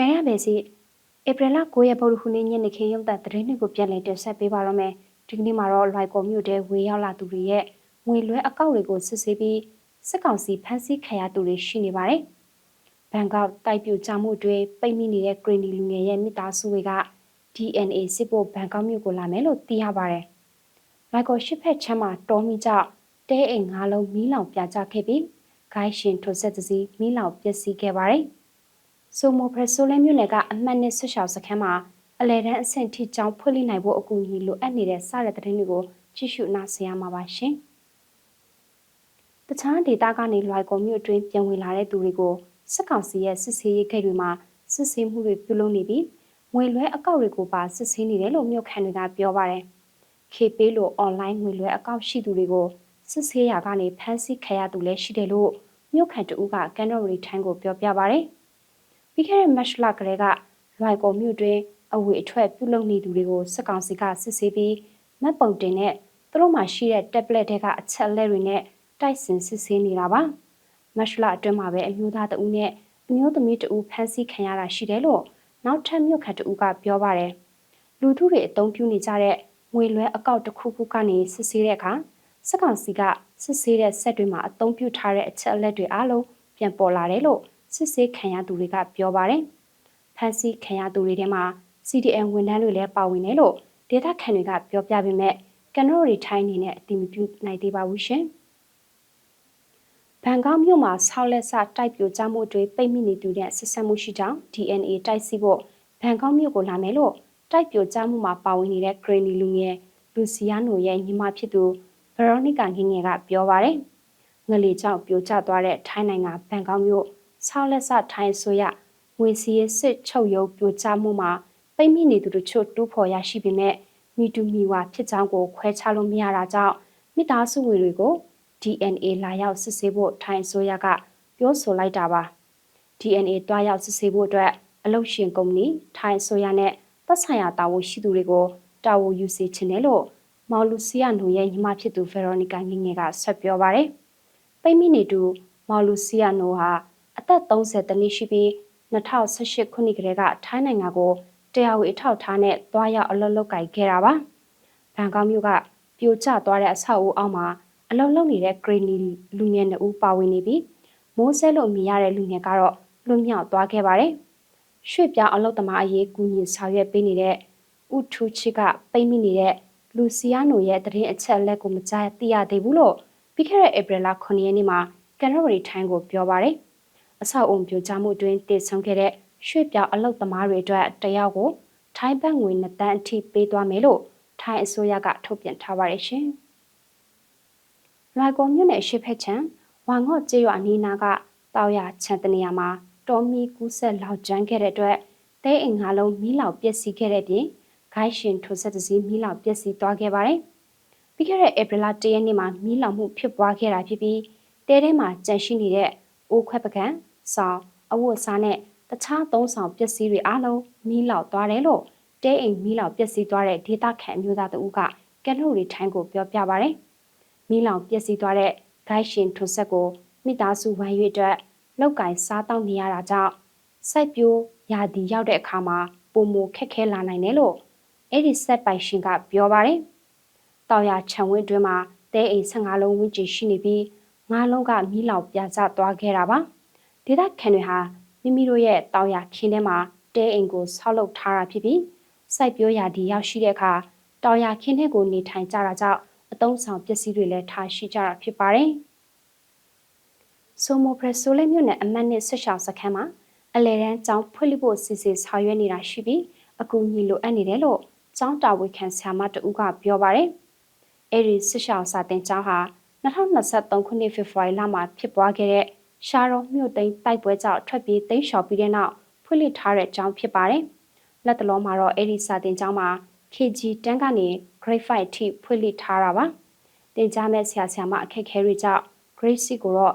ကြရမယ်စီဧပြီလ9ရက်ဗုဒ္ဓဟူးနေ့ညနေခင်းရုံသက်သတင်းတွေကိုပြန်လည်တင်ဆက်ပေးပါရမယ်ဒီကနေ့မှာတော့လွိုက်ကော်မြို့တဲဝေရောက်လာသူတွေရဲ့ငွေလွှဲအကောင့်တွေကိုစစ်ဆေးပြီးစစ်ကောင်စီဖမ်းဆီးခံရသူတွေရှိနေပါတယ်ဘန်ကောက်တိုက်ပြကြမှုတွေပိတ်မိနေတဲ့ဂရင်းနီလူငယ်ရဲ့မိသားစုတွေက DNA စစ်ဖို့ဘန်ကောက်မြို့ကိုလာမယ်လို့သိရပါတယ်လွိုက်ကော်ရှစ်ဖက်ချမ်းမှာတော်မီကြောင့်တဲအိမ်ငါးလုံးမီးလောင်ပြကြခဲ့ပြီးဂိုင်းရှင်ထိုဆက်တစည်းမီးလောင်ပျက်စီးခဲ့ပါတယ် ဆိုမိုဖရက်ဆိုလဲမြို့နယ်ကအမှတ်နဲ့ဆွရှောက်စခန်းမှာအလဲတန်းအဆင့်ထိကြောင်းဖွင့်လှစ်နိုင်ဖို့အကူအညီလိုအပ်နေတဲ့စတဲ့သတင်းတွေကိုကြည့်ရှုနားဆင်ရမှာပါရှင်။တခြားဒေသကနေလွိုင်ကော်မြို့အတွင်းပြန်ဝင်လာတဲ့သူတွေကိုစစ်ကောင်စီရဲ့စစ်ဆေးရေးဂိတ်တွေမှာစစ်ဆေးမှုတွေပြုလုပ်နေပြီးငွေလွှဲအကောင့်တွေကိုပါစစ်ဆေးနေတယ်လို့မြို့ခံတွေကပြောပါတယ်။ KP လို online ငွေလွှဲအကောင့်ရှိသူတွေကိုစစ်ဆေးရာကနေဖမ်းဆီးခံရသူလည်းရှိတယ်လို့မြို့ခံတဦးကကန်နော်ရီထိုင်းကိုပြောပြပါဗျ။ ပြီးခဲ့တဲ့မတ်လကလေးကလွိုင်ကော်မြို့တွင်အဝေအထွက်ပြုလုပ်နေသူတွေကိုစစ်ကောင်စီကစစ်ဆေးပြီးမတ်ပုံတင်နဲ့သူတို့မှရှိတဲ့ tablet တွေကအချက်အလက်တွေနဲ့တိုက်စင်စစ်ဆေးနေတာပါမတ်လအတွင်းမှာပဲအမျိုးသားတဦးနဲ့အမျိုးသမီးတဦးဖမ်းဆီးခံရတာရှိတယ်လို့နောက်ထပ်မြို့ခံတဦးကပြောပါတယ်လူထုတွေအုံပြုနေကြတဲ့ငွေလွှဲအကောင့်တစ်ခုခုကနေစစ်ဆေးတဲ့အခါစစ်ကောင်စီကစစ်ဆေးတဲ့ဆက်တွေမှာအသုံးပြုထားတဲ့အချက်အလက်တွေအားလုံးပြန်ပေါ်လာတယ်လို့ စစ်ဆေးခံရသူတွေကပြောပါတယ်။ဖမ်းဆီးခံရသူတွေထဲမှာ CDN ဝန်ထမ်းတွေလည်းပါဝင်တယ်လို့ဒေသခံတွေကပြောပြပေမဲ့ကန်နိုရီထိုင်းအနေနဲ့အတိမပြုနိုင်သေးပါဘူးရှင်။ဘန်ကောက်မြို့မှာဆောက်လက်စတိုက်ပြိုကျမှုတွေပိတ်မိနေသူတဲ့ဆက်ဆက်မှုရှိကြောင်း DNA တိုက်စီဖို့ဘန်ကောက်မြို့ကိုလာမယ်လို့တိုက်ပြိုကျမှုမှာပါဝင်နေတဲ့ Granny လူငယ်လူစီယာနိုရဲ့ညီမဖြစ်သူဗရော်နီကာငငယ်ကပြောပါရယ်ငလီကြောင့်ပြိုကျသွားတဲ့ထိုင်းနိုင်ငံဘန်ကောက်မြို့ ဆောက်လက်စထိုင်းဆိုရငွေစီရစစ်ချုပ်ရုပ်ပြိုကျမှုမှာပိတ်မိနေသူတို့ချို့တူးဖော်ရရှိပေမဲ့မိတူမီဝါဖြစ်ကြောင်းကိုခွဲခြားလို့မရတာကြောင့်မိသားစုဝင်တွေကို DNA လာရောက်စစ်ဆေးဖို့ထိုင်းဆိုရကပြောဆိုလိုက်တာပါ DNA တွားရောက်စစ်ဆေးဖို့အတွက်အလုပ်ရှင်ကုမ္ပဏီထိုင်းဆိုရနဲ့သက်ဆိုင်ရာတာဝန်ရှိသူတွေကိုတာဝန်ယူစေချင်တယ်လို့မော်လူစီယာနိုရဲ့ညီမဖြစ်သူဗေရိုနီကာငငယ်ကဆက်ပြောပါတယ်ပိတ်မိနေသူမော်လူစီယာနိုဟာ အသက်30တနှစ်ရှိပြီး2018ခုနှစ်ကတည်းကထိုင်းနိုင်ငံကိုတရားဝင်အထောက်ထားနဲ့သွားရောက်အလုပ်လုပ်ကိုင်ခဲ့တာပါ။ဘန်ကောက်မြို့ကပြိုကျသွားတဲ့အဆောက်အဦအောက်မှာအလုပ်လုပ်နေတဲ့ Granny လူငယ်နှစ်ဦးပါဝင်နေပြီးမိုးဆဲလို့မြင်ရတဲ့လူငယ်ကတော့လွတ်မြောက်သွားခဲ့ပါတယ်။ရွှေ့ပြောင်းအလုပ်သမားအရေးကူညီဆောင်ရွက်ပေးနေတဲ့ဥထူချစ်ကပိတ်မိနေတဲ့လူစီယာနိုရဲ့တရင်အချက်လက်ကိုမကြားသိရသေးဘူးလို့ပြီးခဲ့တဲ့ဧပြီလ9ရက်နေ့မှာကန်နဝရီထိုင်းကိုပြောပါတယ်။ အဆောက်အုံပြိုကျမှုတွင်တည်ဆုံခဲ့တဲ့ရွှေ့ပြောင်းအလုပ်သမားတွေအတွက်တယောက်ကိုထိုင်းဘတ်ငွေ2တန်းအထိပေးသွားမယ်လို့ထိုင်းအစိုးရကထုတ်ပြန်ထားပါတယ်ရှင်။လွိုင်ကော်မြို့နယ်ရှေ့ဖက်ချံဝါငေါ့ကျေးရွာနီးနားကတောက်ရချန်တနေရာမှာတော်မီကူးဆက်လောက်ကျန်းခဲ့တဲ့အတွက်တဲအိမ်ငါလုံးမီးလောင်ပျက်စီးခဲ့တဲ့ပြင်ဂိုင်းရှင်ထိုဆက်တစည်းမီးလောင်ပျက်စီးသွားခဲ့ပါတယ်။ပြီးခဲ့တဲ့ဧပြီလ၁ရက်နေ့မှာမီးလောင်မှုဖြစ်ပွားခဲ့တာဖြစ်ပြီးတဲထဲမှာကြန့်ရှိနေတဲ့အိုးခွက်ပကံ ဆောင်အဝတ်အစားနဲ့တခြားသုံးဆောင်ပစ္စည်းတွေအားလုံးမီးလောင်သွားတယ်လို့တဲအိမ်မီးလောင်ပျက်စီးသွားတဲ့ဒေသခံအမျိုးသားတဦးကကက်လိုရီထိုင်းကိုပြောပြပါဗျ။မီးလောင်ပျက်စီးသွားတဲ့ဂိုက်ရှင်ထွန်းဆက်ကိုမိသားစုဝိုင်းရွေအတွက်လောက်ကင်စားတောက်နေရတာကြောင့်စိုက်ပျိုးရာသီရောက်တဲ့အခါမှာပုံမခက်ခဲလာနိုင်တယ်လို့အဲ့ဒီဆက်ပိုင်ရှင်ကပြောပါတယ်။တောင်ရခြံဝင်းတွင်းမှာတဲအိမ်15လုံးဝန်းကျင်ရှိနေပြီးငါးလုံးကမီးလောင်ပြာကျသွားခဲ့တာပါ။ ဒေသခံတွေဟာမိမိတို့ရဲ့တောင်ယာခင်းထဲမှာတဲအိမ်ကိုဆောက်လုပ်ထားတာဖြစ်ပြီးစိုက်ပျိုးရာဒီရောက်ရှိတဲ့အခါတောင်ယာခင်းထဲကိုနေထိုင်ကြတာကြောင့်အတုံးဆောင်ပစ္စည်းတွေလည်းထားရှိကြတာဖြစ်ပါတယ်။ဆိုမိုပရက်ဆိုလေမြို့နယ်အမတ်နစ်ဆွရှောင်းစခန်းမှာအလဲတန်းကျောင်းဖွင့်လှစ်ဖို့စီစဉ်ဆောင်ရွက်နေတာရှိပြီးအကူအညီလိုအပ်နေတယ်လို့ကျောင်းတာဝန်ခံဆရာမတဦးကပြောပါတယ်။အဲဒီဆွရှောင်းစာတင်ကျောင်းဟာ2023ခုနှစ်ဖေဖော်ဝါရီလမှာဖြစ်ပွားခဲ့တဲ့ ရှာတော်မြို့သိမ်းတိုက်ပွဲကြောင့်ထွက်ပြေးတိမ်းရှောင်ပြီးတဲ့နောက်ဖွင့်လှစ်ထားတဲ့ကျောင်းဖြစ်ပါတယ်။လက်တလုံးမှာတော့အဲ့ဒီစာတင်ကျောင်းမှာ KG တန်းကနေ Grade 5အထိဖွင့်လှစ်ထားတာပါ။တင်ကြားမဲ့ဆရာဆရာမအခက်ခဲတွေကြောင့် Grade 6ကိုတော့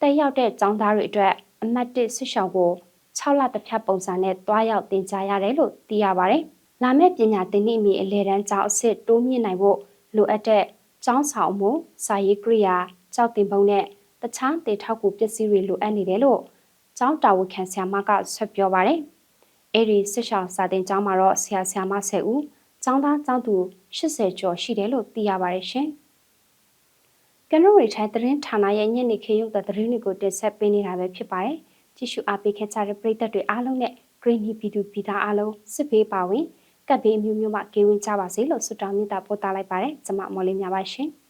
တက်ရောက်တဲ့ကျောင်းသားတွေအတွက်အမှတ်1ဆွရှောင်းကို6လတစ်ဖြတ်ပုံစံနဲ့တွားရောက်တင်ကြားရတယ်လို့သိရပါတယ်။လာမယ့်ပညာသင်နှစ်မီအလဲတန်းကျောင်းအစ်စ်တိုးမြင့်နိုင်ဖို့လိုအပ်တဲ့ကျောင်းဆောင်မှုစာရေးကိရိယာကြောက်တင်ပုံနဲ့ တခြားတေထောက်ကူပစ္စည်းတွေလိုအပ်နေတယ်လို့ကျောင်းတာဝန်ခံဆရာမကဆက်ပြောပါတယ်အဲ့ဒီစစ်ရှောင်းစာတင်ကျောင်းမှာတော့ဆရာဆရာမ10ဦးကျောင်းသားကျောင်းသူ80ကျော်ရှိတယ်လို့သိရပါတယ်ရှင်။ကနရိုရီထိုင်းသတင်းဌာနရဲ့ညနေခင်းရုပ်သသတင်းတွေကိုတင်ဆက်ပေးနေတာပဲဖြစ်ပါတယ်။ကြည့်ရှုအားပေးခဲ့ကြတဲ့ပရိသတ်တွေအားလုံးနဲ့ Green New ပြည်သူပြည်သားအားလုံးစစ်ပေးပါဝင်ကပ်ဘေးမျိုးမျိုးမှကေဝင်းကြပါစေလို့ဆုတောင်းမေတ္တာပို့သလိုက်ပါတယ်။ကျွန်မမော်လေးများပါရှင်။